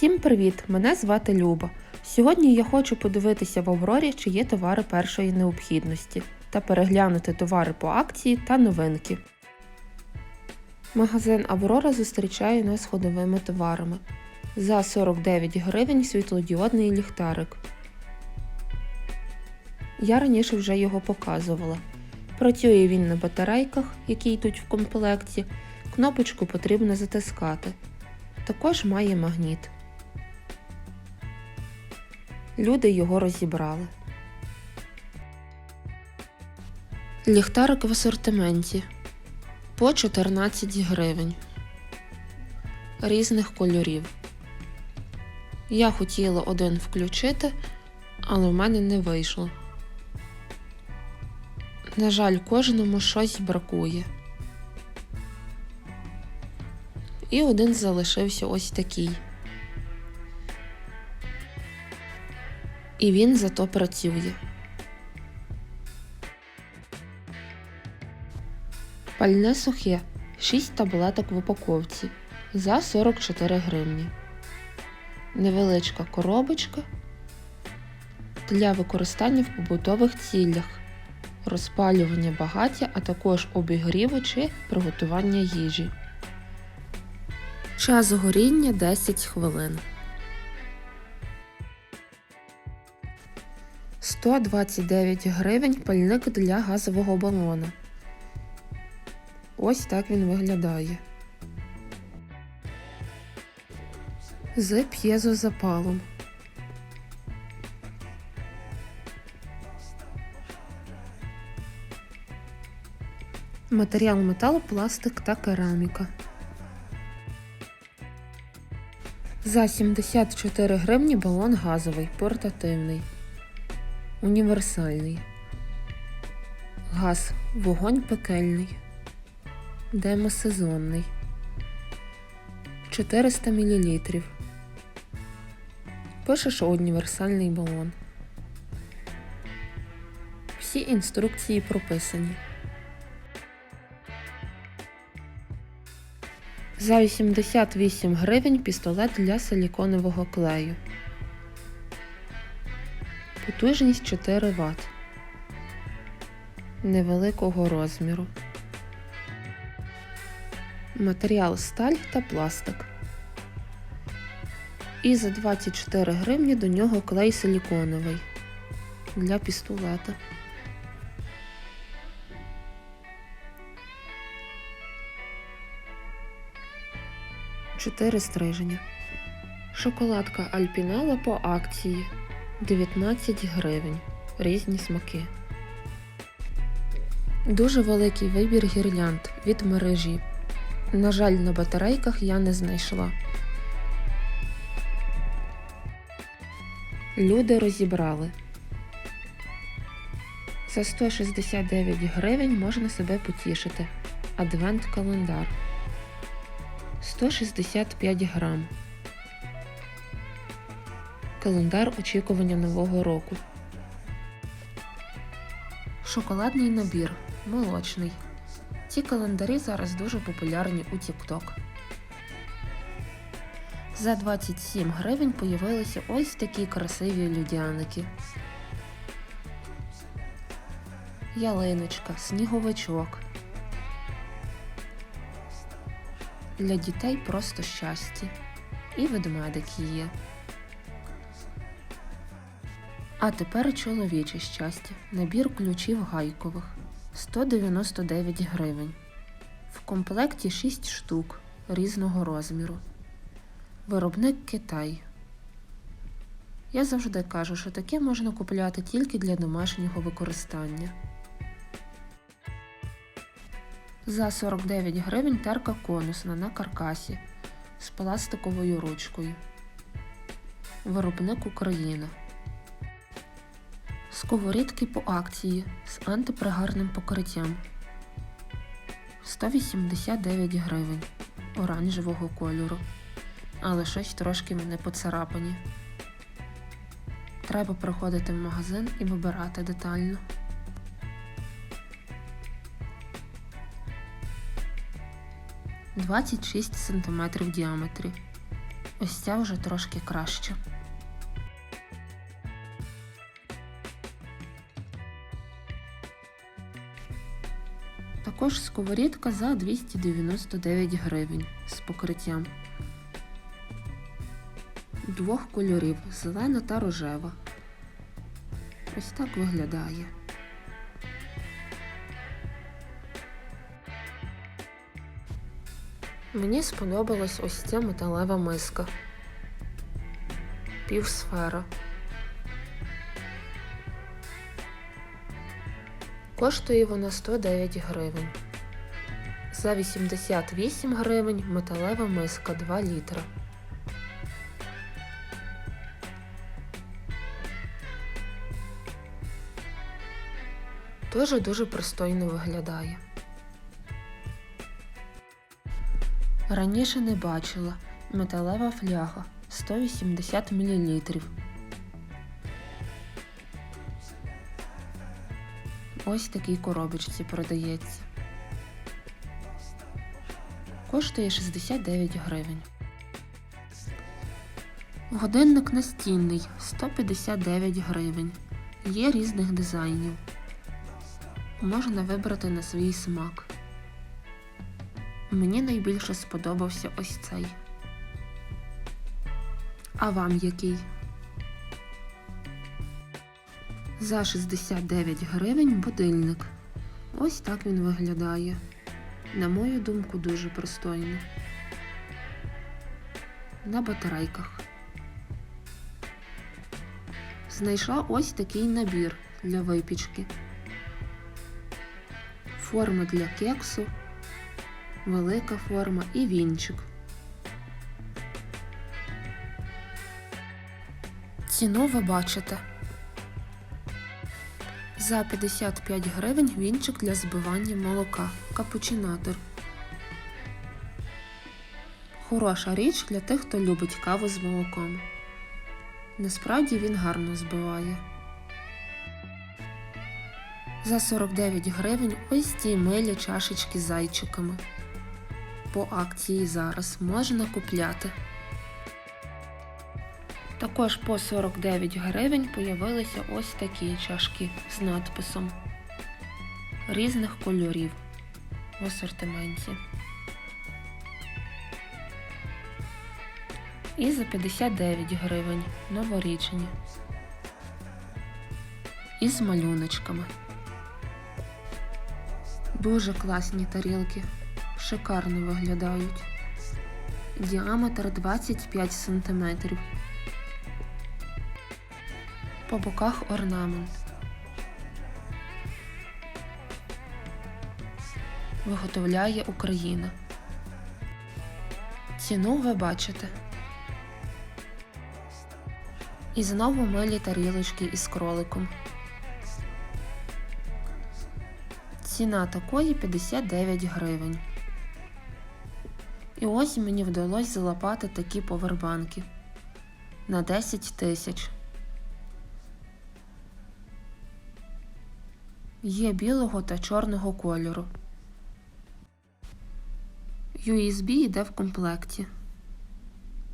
Всім привіт! Мене звати Люба. Сьогодні я хочу подивитися в Аврорі, чи є товари першої необхідності, та переглянути товари по акції та новинки. Магазин Аврора зустрічає нас ходовими товарами. За 49 гривень світлодіодний ліхтарик. Я раніше вже його показувала. Працює він на батарейках, які йдуть в комплекті. Кнопочку потрібно затискати. Також має магніт. Люди його розібрали. Ліхтарик в асортименті по 14 гривень різних кольорів. Я хотіла один включити, але в мене не вийшло. На жаль, кожному щось бракує. І один залишився ось такий. І він зато працює. Пальне сухе 6 таблеток в упаковці за 44 гривні. Невеличка коробочка для використання в побутових цілях, розпалювання багаття, а також обігріву чи приготування їжі. Час горіння 10 хвилин. 129 гривень пальник для газового балона. Ось так він виглядає. З п'єзозапалом. Матеріал метал, пластик та кераміка. За 74 гривні балон газовий, портативний, універсальний. Газ, вогонь пекельний, демосезонний. 400 мл. Пише, що універсальний балон. Всі інструкції прописані. За 88 гривень пістолет для силіконового клею. Потужність 4 Вт. Невеликого розміру. Матеріал сталь та пластик. І за 24 гривні до нього клей силіконовий для пістолета. Чотири стриження. Шоколадка Альпінела по акції 19 гривень. Різні смаки. Дуже великий вибір гірлянд від мережі. На жаль, на батарейках я не знайшла. Люди розібрали. За 169 гривень можна себе потішити. Адвент-календар. 165 грам. Календар очікування нового року. Шоколадний набір. Молочний. Ці календарі зараз дуже популярні у TikTok. За 27 гривень появилися ось такі красиві людяники. Ялиночка, сніговичок. Для дітей просто щастя. І ведмедики є. А тепер чоловіче щастя. Набір ключів гайкових. 199 гривень. В комплекті 6 штук різного розміру. Виробник Китай. Я завжди кажу, що таке можна купляти тільки для домашнього використання. За 49 гривень терка конусна на каркасі з пластиковою ручкою. Виробник Україна. Сковорідки по акції з антипригарним покриттям 189 гривень оранжевого кольору. Але щось трошки мене поцарапані. Треба приходити в магазин і вибирати детально. Двадцять шість сантиметрів в діаметрі. Ось ця вже трошки краще. Також сковорідка за 299 гривень з покриттям. Двох кольорів зелена та рожева. Ось так виглядає. Мені сподобалась ось ця металева миска. Півсфера. Коштує вона 109 гривень. За 88 гривень металева миска 2 літра. Дуже дуже пристойно виглядає. Раніше не бачила. Металева фляга 180 мл. Ось такій коробочці продається. Коштує 69 гривень. Годинник настінний 159 гривень. Є різних дизайнів. Можна вибрати на свій смак. Мені найбільше сподобався ось цей. А вам який? За 69 гривень будильник. Ось так він виглядає. На мою думку, дуже пристойно. На батарейках. Знайшла ось такий набір для випічки. Форма для кексу, велика форма і вінчик. Ціну ви бачите. За 55 гривень вінчик для збивання молока. Капучинатор. Хороша річ для тих, хто любить каву з молоком. Насправді він гарно збиває. За 49 гривень ось ці милі чашечки зайчиками. По акції зараз можна купляти. Також по 49 гривень появилися ось такі чашки з надписом різних кольорів в асортименті. І за 59 гривень новорічні. Із малюночками. Дуже класні тарілки, шикарно виглядають. Діаметр 25 см. По боках орнамент. Виготовляє Україна. Ціну ви бачите. І знову милі тарілочки із кроликом. Ціна такої 59 гривень. І ось мені вдалося залапати такі повербанки на 10 тисяч. Є білого та чорного кольору. USB йде в комплекті.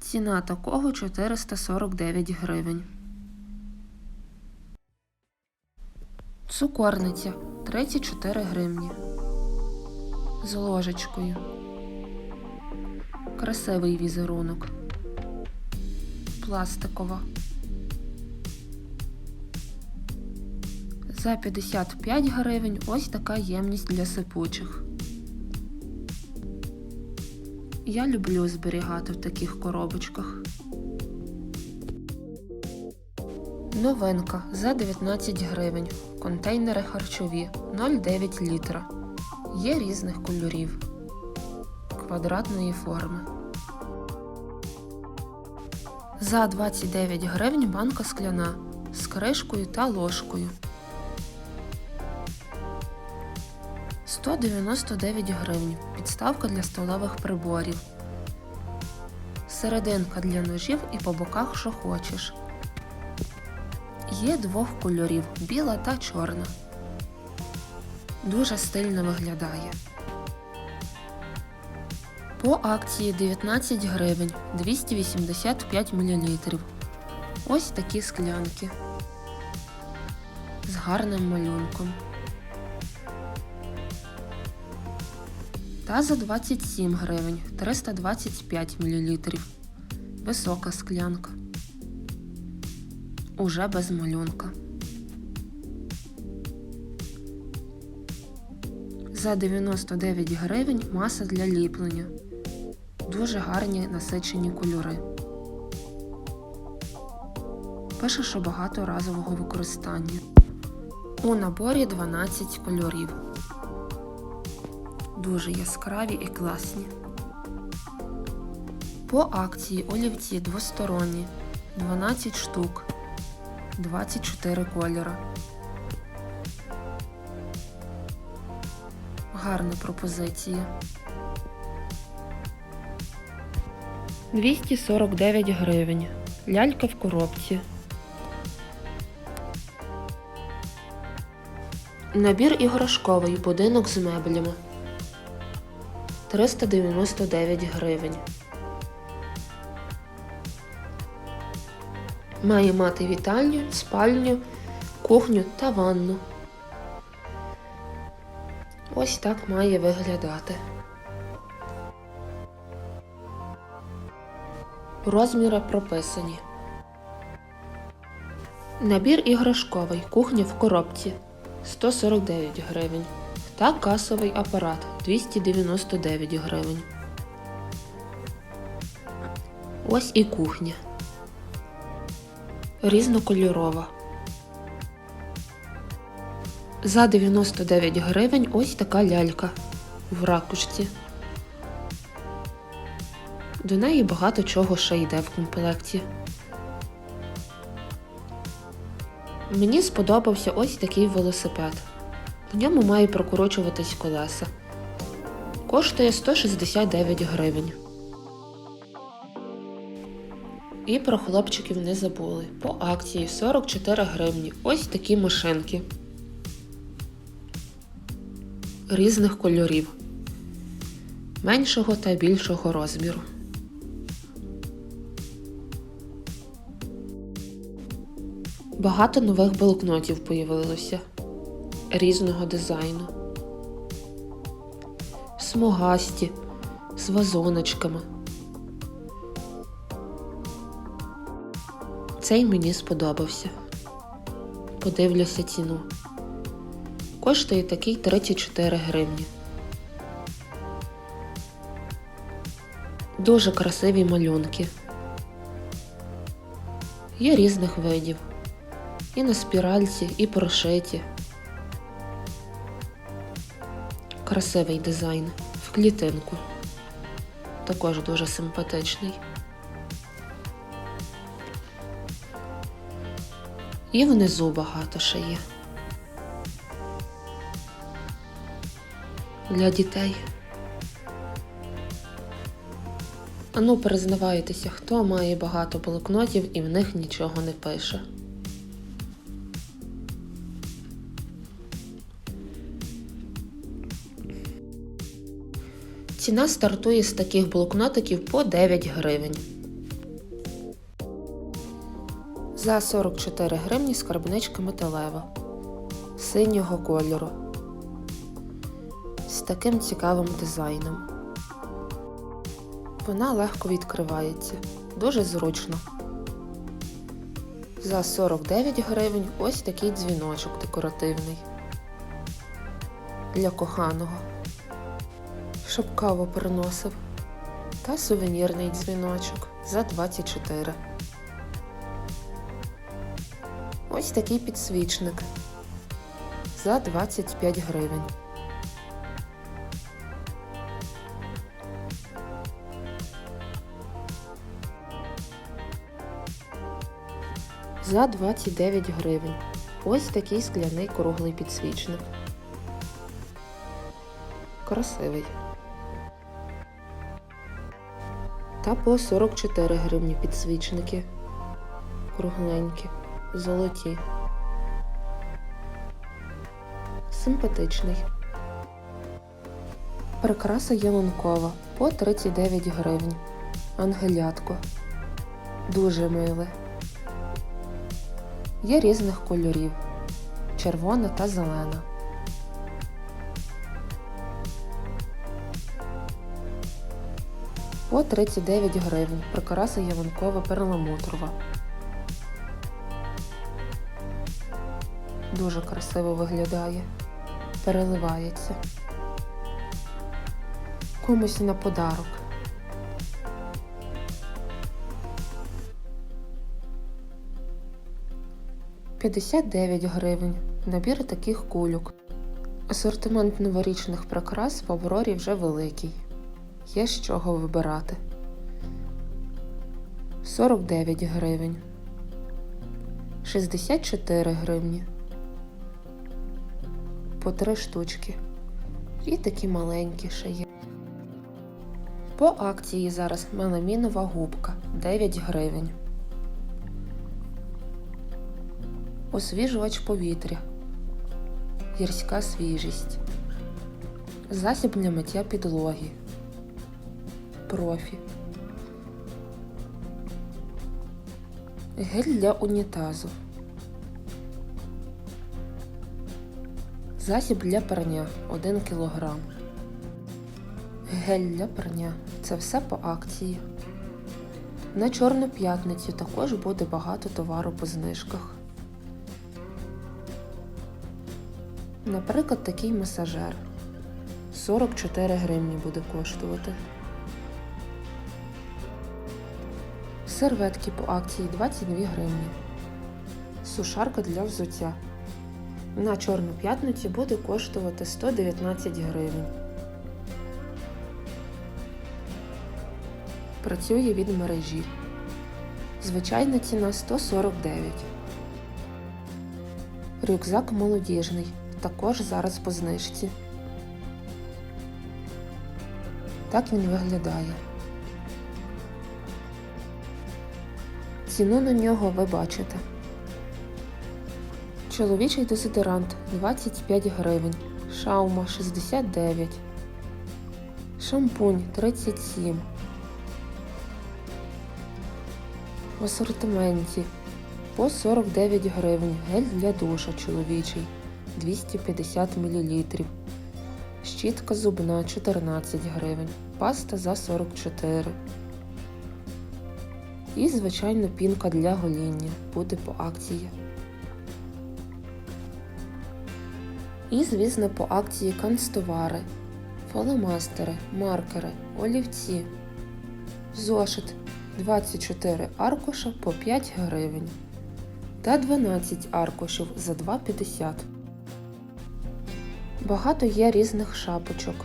Ціна такого 449 гривень. Цукорниця 34 гривні. З ложечкою. Красивий візерунок. Пластикова. За 55 гривень ось така ємність для сипучих. Я люблю зберігати в таких коробочках. Новинка за 19 гривень. Контейнери харчові 0,9 літра. Є різних кольорів. Квадратної форми. За 29 гривень банка скляна з кришкою та ложкою. 199 гривень. Підставка для столових приборів. Серединка для ножів і по боках, що хочеш. Є двох кольорів біла та чорна. Дуже стильно виглядає. По акції 19 гривень 285 мл. Ось такі склянки з гарним малюнком. Та за 27 гривень 325 мл. Висока склянка. Уже без малюнка. За 99 гривень маса для ліплення. Дуже гарні насичені кольори. Пише, що багато разового використання. У наборі 12 кольорів. Дуже яскраві і класні. По акції олівці двосторонні 12 штук, 24 кольора. Гарна пропозиція. 249 гривень. Лялька в коробці. Набір іграшковий будинок з меблями. 399 гривень. Має мати вітальню, спальню, кухню та ванну. Ось так має виглядати. Розміри прописані. Набір іграшковий. Кухня в коробці 149 гривень. Та касовий апарат 299 гривень. Ось і кухня. Різнокольорова. За 99 гривень ось така лялька в ракушці. До неї багато чого ще йде в комплекті. Мені сподобався ось такий велосипед. В ньому має прокручуватись колеса. Коштує 169 гривень. І про хлопчиків не забули. По акції 44 гривні. Ось такі машинки. Різних кольорів. Меншого та більшого розміру. Багато нових блокнотів появилося різного дизайну. Смугасті з вазоночками. Цей мені сподобався. Подивлюся ціну. Коштує такий 34 гривні. Дуже красиві малюнки. Є різних видів. І на спіральці, і прошиті. Красивий дизайн в клітинку. Також дуже симпатичний. І внизу багато ще є. Для дітей. Ану, признавайтеся, хто має багато блокнотів і в них нічого не пише. Ціна стартує з таких блокнотиків по 9 гривень. За 44 гривні скарбничка металева синього кольору з таким цікавим дизайном. Вона легко відкривається, дуже зручно. За 49 гривень ось такий дзвіночок декоративний для коханого, щоб каву приносив, та сувенірний дзвіночок за 24. Ось такий підсвічник за 25 гривень. За 29 гривень. Ось такий скляний круглий підсвічник. Красивий. Та по 44 гривні підсвічники. Кругленькі, золоті. Симпатичний. Прикраса ялинкова по 39 гривень. Ангелятко. Дуже миле. Є різних кольорів червона та зелена. По 39 гривень. Прикраса ялинкова перламутрова. Дуже красиво виглядає. Переливається. Комусь на подарок. П'ятдесят дев'ять гривень. Набір таких кульок. Асортимент новорічних прикрас в Аврорі вже великий. Є з чого вибирати. 49 гривень. 64 гривні. По три штучки. І такі маленькі ще є. По акції зараз меламінова губка 9 гривень. Освіжувач повітря. Гірська свіжість. Засіб для миття підлоги. Профі. Гель для унітазу. Засіб для прання 1 кг. Гель для прання. Це все по акції. На Чорну п'ятницю також буде багато товару по знижках. Наприклад, такий масажер. 44 гривні буде коштувати. Серветки по акції 22 гривні. Сушарка для взуття. На Чорну п'ятницю буде коштувати 119 гривень. Працює від мережі. Звичайна ціна 149. Рюкзак молодіжний. Також зараз по знижці. Так він виглядає. Ціну на нього ви бачите. Чоловічий дезодорант 25 гривень. Шаума 69. Шампунь 37. В асортименті по 49 гривень. Гель для душа чоловічий 250 мл. Щітка зубна 14 гривень. Паста за 44. І, звичайно, пінка для гоління буде по акції. І, звісно, по акції канцтовари, фаломастери, маркери, олівці, зошит 24 аркуша по 5 гривень та 12 аркушів за 2,50. Багато є різних шапочок.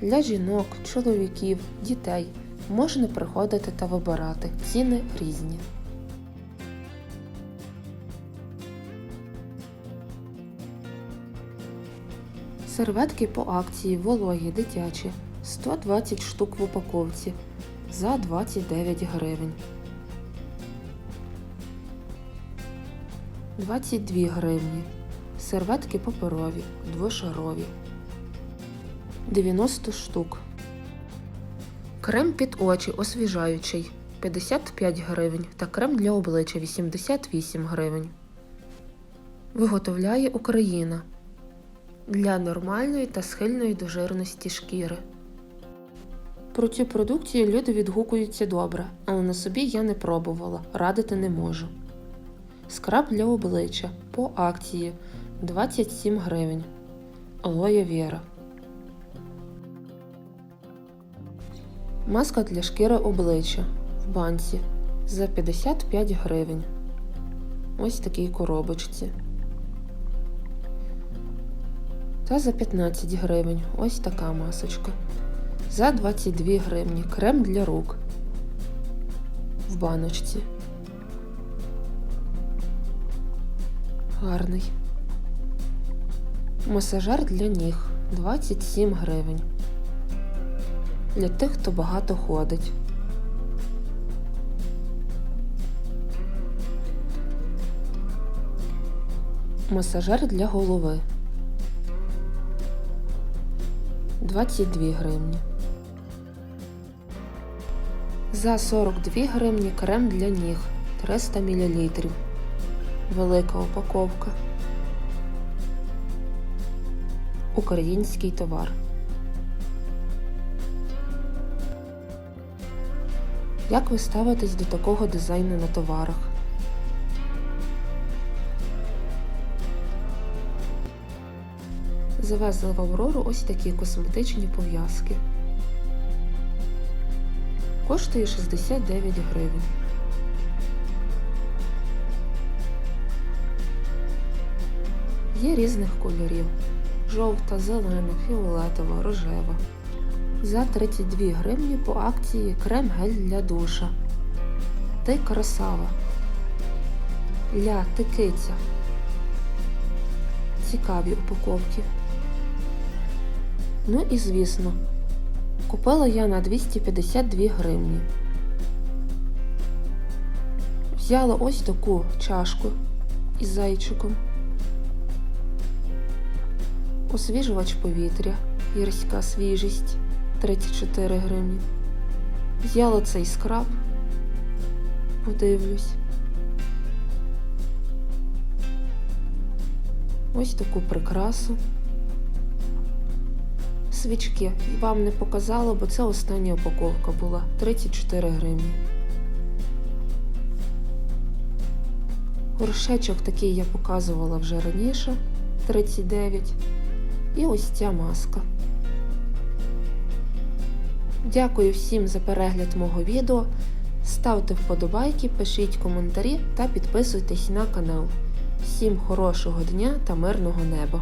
Для жінок, чоловіків, дітей можна приходити та вибирати. Ціни різні. Серветки по акції вологі дитячі 120 штук в упаковці за 29 гривень. 22 гривні. Серветки паперові, двошарові. 90 штук. Крем під очі освіжаючий 55 гривень та крем для обличчя 88 гривень. Виготовляє Україна для нормальної та схильної до жирності шкіри. Про цю продукцію люди відгукуються добре, але на собі я не пробувала, радити не можу. Скраб для обличчя по акції 27 гривень. Алоє Віра. Маска для шкіри обличчя в банці за 55 гривень. Ось такій коробочці. Та за 15 гривень ось така масочка. За 22 гривні крем для рук в баночці. Гарний. Масажер для ніг 27 гривень. Для тих, хто багато ходить. Масажер для голови 22 гривні. За 42 гривні крем для ніг 300 мл. Велика упаковка. Український товар. Як ви ставитесь до такого дизайну на товарах? Завезли в Аврору ось такі косметичні пов'язки. Коштує 69 гривень. Є різних кольорів: жовта, зелена, фіолетова, рожева. За 32 гривні по акції крем гель для душа. Ти красава. Ля ти киця. Цікаві упаковки. Ну і звісно, купила я на 252 гривні. Взяла ось таку чашку із зайчиком. Освіжувач повітря, гірська свіжість 34 гривні. Взяла цей скраб, подивлюсь. Ось таку прикрасу. Свічки вам не показала, бо це остання упаковка була 34 гривні. Горшечок такий я показувала вже раніше 39. І ось ця маска. Дякую всім за перегляд мого відео. Ставте вподобайки, пишіть коментарі та підписуйтесь на канал. Всім хорошого дня та мирного неба!